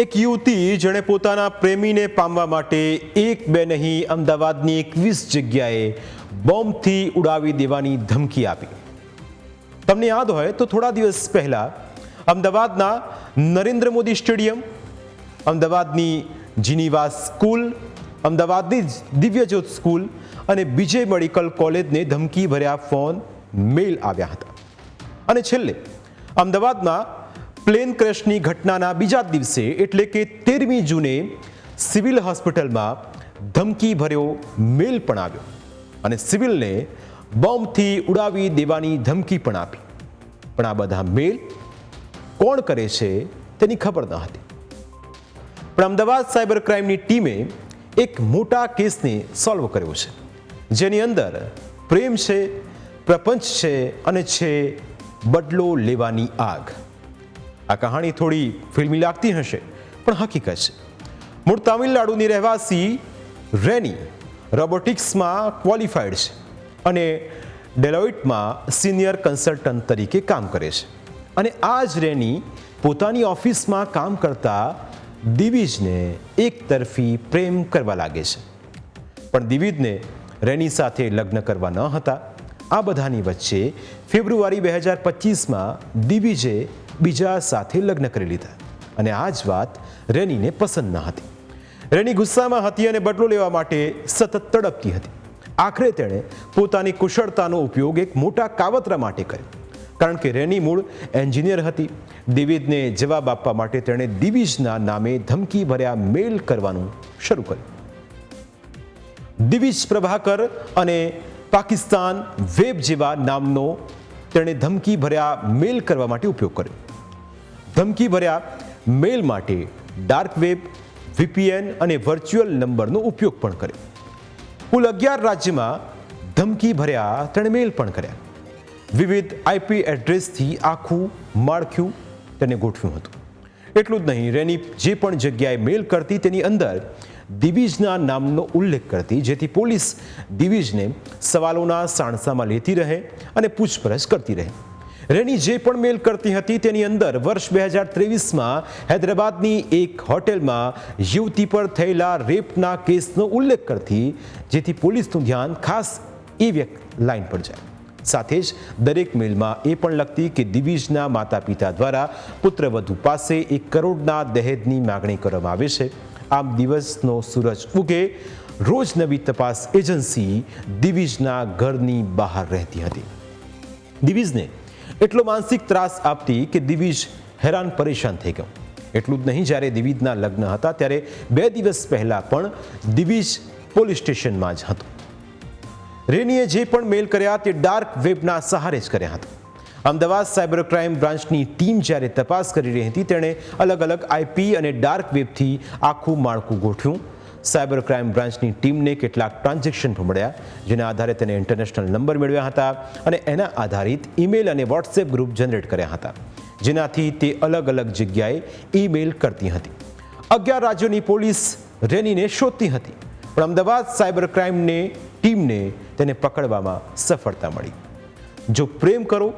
એક યુવતી જેણે પોતાના પ્રેમીને પામવા માટે એક બે નહીં અમદાવાદની એકવીસ જગ્યાએ બોમ્બથી ઉડાવી દેવાની ધમકી આપી. તમને યાદ હોય તો થોડા દિવસ પહેલા અમદાવાદના નરેન્દ્ર મોદી સ્ટેડિયમ, અમદાવાદની જીનીવા સ્કૂલ, અમદાવાદની દિવ્યજ્યોત સ્કૂલ અને બીજે મેડિકલ કોલેજને ધમકી ભર્યા ફોન મેલ આવ્યા હતા. અને છેલ્લે અમદાવાદમાં પ્લેન ક્રેશની ઘટનાના બીજા દિવસે, એટલે કે તેરમી જૂને, સિવિલ હોસ્પિટલમાં ધમકી ભર્યો મેલ પણ આવ્યો અને સિવિલને બોમ્બથી ઉડાવી દેવાની ધમકી પણ આપી. પણ આ બધા મેલ કોણ કરે છે તેની ખબર ન હતી. પણ અમદાવાદ સાયબર ક્રાઇમની ટીમે એક મોટા કેસને સોલ્વ કર્યો છે, જેની અંદર પ્રેમ છે, પ્રપંચ છે અને છે બદલો લેવાની આગ. આ કહાણી થોડી ફિલ્મી લાગતી હશે, પણ હકીકત છે. મૂળ તામિલનાડુની રહેવાસી રેની રોબોટિક્સમાં ક્વોલિફાઈડ છે અને ડેલોઇટમાં સિનિયર કન્સલ્ટન્ટ તરીકે કામ કરે છે. અને આ જ રેની પોતાની ઓફિસમાં કામ કરતા દિવિજને એક તરફી પ્રેમ કરવા લાગે છે. પણ દિવિજને રેની સાથે લગ્ન કરવા ન હતા. આ બધાની વચ્ચે ફેબ્રુઆરી બે હજાર પચીસમાં દિવિજે બીજા સાથે લગ્ન કરી લીધા અને આ જ વાત રેનીને પસંદ ન હતી. રેની ગુસ્સામાં હતી અને બદલો લેવા માટે સતત તડપતી હતી. આખરે તેણે પોતાની કુશળતાનો ઉપયોગ એક મોટા કાવતરા માટે કર્યો. કારણ કે રેની મૂળ એન્જિનિયર હતી. દિવિજને જવાબ આપવા માટે તેણે દિવિજના નામે ધમકી ભર્યા મેલ કરવાનું શરૂ કર્યું. દિવિજ પ્રભાકર અને પાકિસ્તાન વેબ જેવા નામનો તેણે ધમકી ભર્યા મેલ કરવા માટે ઉપયોગ કર્યો. ધમકી ભર્યા મેલ માટે ડાર્ક વેબ, વીપીએન અને વર્ચ્યુઅલ નંબરનો ઉપયોગ પણ કર્યો. કુલ અગિયાર રાજ્યમાં ધમકી ભર્યા તેણે મેલ પણ કર્યા. વિવિધ આઈપી એડ્રેસથી આખું માળખ્યું તેને ગોઠવ્યું હતું. એટલું જ નહીં, રેની જે પણ જગ્યાએ મેલ કરતી તેની અંદર દિવિજના નામનો ઉલ્લેખ કરતી, જેથી પોલીસ દિવિજને સવાલોના સાણસામાં લેતી રહે અને પૂછપરછ કરતી રહે. રેની જે પણ મેલ કરતી હતી તેની અંદર વર્ષ બે હજાર ત્રેવીસમાં હૈદરાબાદની એક હોટેલમાં યુવતી પર થયેલા રેપના કેસનો ઉલ્લેખ કરતી, જેથી પોલીસનું ધ્યાન ખાસ એ વ્યક્ત લાઈન પર જાય. સાથે જ દરેક મેલમાં એ પણ લખતી કે દિવિજના માતા પિતા દ્વારા પુત્રવધુ પાસે એક કરોડના દહેજની માગણી કરવામાં આવે છે. આમ દિવસનો સૂરજ ઉગે, રોજ નવી તપાસ એજન્સી દિવિજના ઘરની બહાર રહેતી હતી. દિવિજને એટલો માનસિક ત્રાસ આપતી કે દિવિજ હેરાન પરેશાન થઈ ગયો. એટલું જ નહીં, જ્યારે દિવિજના લગ્ન હતા, ત્યારે બે દિવસ પહેલા પણ દિવિજ પોલીસ સ્ટેશનમાં જ હતો. રેનીએ જે પણ મેલ કર્યા તે ડાર્ક વેબના સહારે જ કર્યા હતા. અમદાવાદ સાયબર ક્રાઇમ બ્રાન્ચની ટીમ જ્યારે તપાસ કરી રહી હતી, તેણે અલગ અલગ આઈપી અને ડાર્ક વેબથી આખું માળખું ગોઠવ્યું. સાયબર ક્રાઇમ બ્રાન્ચની ટીમને કેટલાક ટ્રાન્ઝેક્શન મળ્યા જેના આધારે તેને ઇન્ટરનેશનલ નંબર મેળવ્યા હતા અને એના આધારિત ઈમેલ અને વોટ્સએપ ગ્રુપ જનરેટ કર્યા હતા, જેનાથી તે અલગ અલગ જગ્યાએ ઈમેલ કરતી હતી. અગિયાર રાજ્યોની પોલીસ રેનીને શોધતી હતી, પણ અમદાવાદ સાયબર ક્રાઇમને, ટીમને તેને પકડવામાં સફળતા મળી. જો પ્રેમ કરો,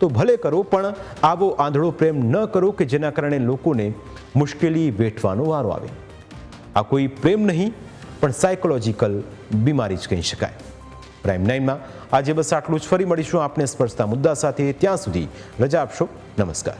તો ભલે કરો, પણ આવો આંધળો પ્રેમ ન કરો કે જેના કારણે લોકોને મુશ્કેલી વેઠવાનો વારો આવે. આ કોઈ પ્રેમ નહીં, પણ સાયકોલોજીકલ બીમારી જ કહી શકાય. પ્રાઇમ નાઇનમાં આજે બસ આટલું જ. ફરી મળીશું આપને સ્પર્શતા મુદ્દા સાથે. ત્યાં સુધી રજા આપશો. નમસ્કાર.